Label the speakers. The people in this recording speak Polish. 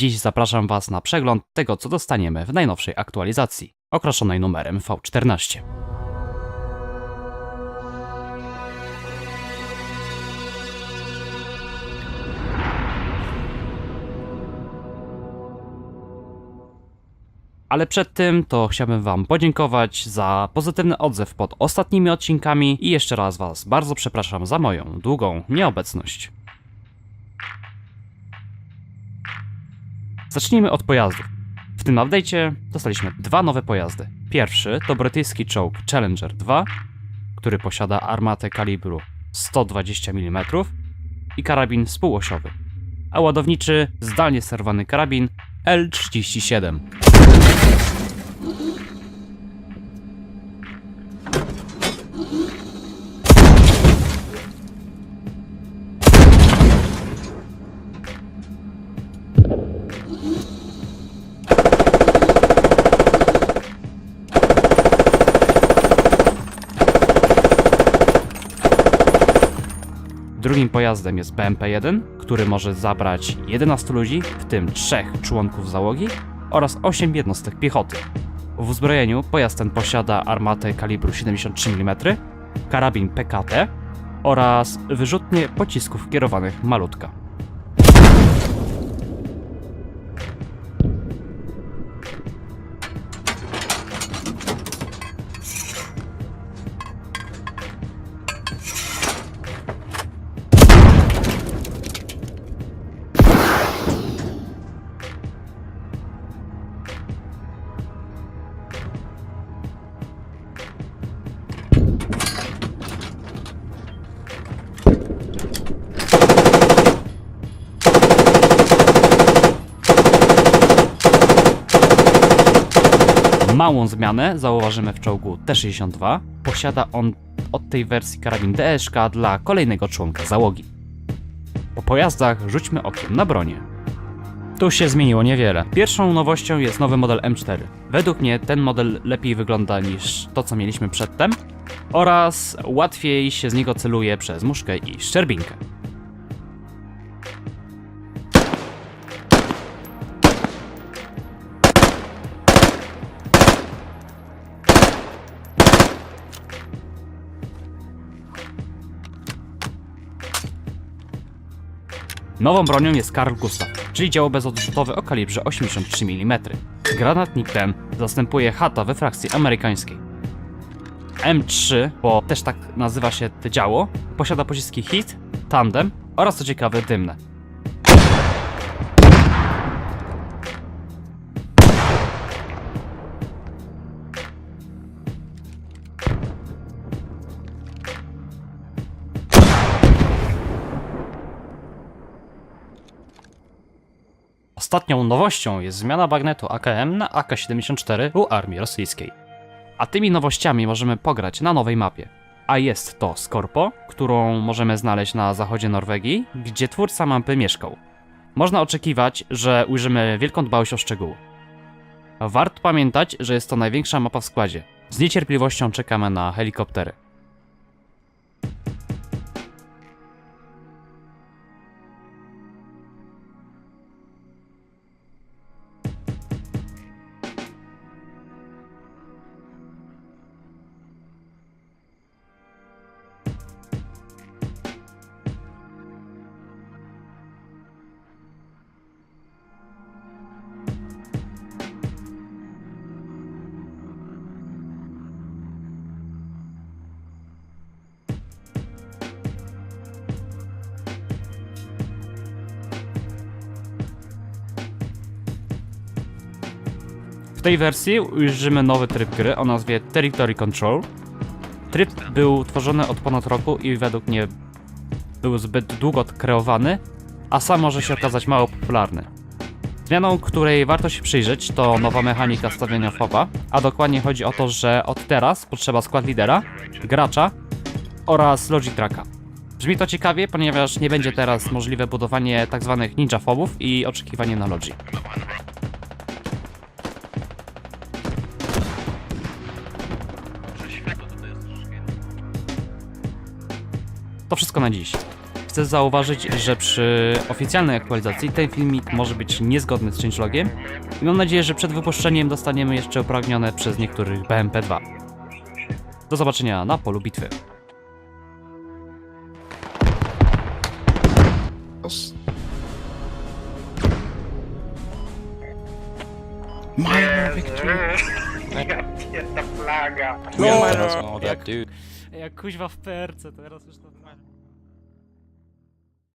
Speaker 1: dziś zapraszam Was na przegląd tego, co dostaniemy w najnowszej aktualizacji, okraszonej numerem V14. Ale przed tym to chciałbym Wam podziękować za pozytywny odzew pod ostatnimi odcinkami i jeszcze raz Was bardzo przepraszam za moją długą nieobecność. Zacznijmy od pojazdów. W tym update'cie dostaliśmy dwa nowe pojazdy. Pierwszy to brytyjski czołg Challenger 2, który posiada armatę kalibru 120 mm i karabin współosiowy, a ładowniczy zdalnie sterowany karabin L37. Drugim pojazdem jest BMP-1, który może zabrać 11 ludzi, w tym 3 członków załogi oraz 8 jednostek piechoty. W uzbrojeniu pojazd ten posiada armatę kalibru 73 mm, karabin PKT oraz wyrzutnie pocisków kierowanych malutka. Małą zmianę zauważymy w czołgu T-62. Posiada on od tej wersji karabin DSK dla kolejnego członka załogi. Po pojazdach rzućmy okiem na bronię. Tu się zmieniło niewiele. Pierwszą nowością jest nowy model M4. Według mnie ten model lepiej wygląda niż to, co mieliśmy przedtem oraz łatwiej się z niego celuje przez muszkę i szczerbinkę. Nową bronią jest Karl Gustav, czyli działo bezodrzutowe o kalibrze 83 mm. Granatnik ten zastępuje Hata we frakcji amerykańskiej. M3, bo też tak nazywa się to działo, posiada pociski hit, tandem oraz co ciekawe dymne. Ostatnią nowością jest zmiana bagnetu AKM na AK-74 u armii rosyjskiej. A tymi nowościami możemy pograć na nowej mapie. A jest to Skorpo, którą możemy znaleźć na zachodzie Norwegii, gdzie twórca mapy mieszkał. Można oczekiwać, że ujrzymy wielką dbałość o szczegóły. Warto pamiętać, że jest to największa mapa w składzie. Z niecierpliwością czekamy na helikoptery. W tej wersji ujrzymy nowy tryb gry o nazwie Territory Control. Tryb był tworzony od ponad roku i według mnie był zbyt długo kreowany, a sam może się okazać mało popularny. Zmianą, której warto się przyjrzeć, to nowa mechanika stawiania foba, a dokładnie chodzi o to, że od teraz potrzeba skład lidera, gracza oraz logic tracka. Brzmi to ciekawie, ponieważ nie będzie teraz możliwe budowanie tzw. ninja fobów i oczekiwanie na logic. To wszystko na dziś. chcę zauważyć, że przy oficjalnej aktualizacji ten filmik może być niezgodny z changelogiem i mam nadzieję, że przed wypuszczeniem dostaniemy jeszcze upragnione przez niektórych BMP2. Do zobaczenia na polu bitwy.
Speaker 2: Minor victory.
Speaker 3: Jest ta flaga.
Speaker 2: We almost know that dude.
Speaker 1: Jak kuźwa w PRC, teraz już to...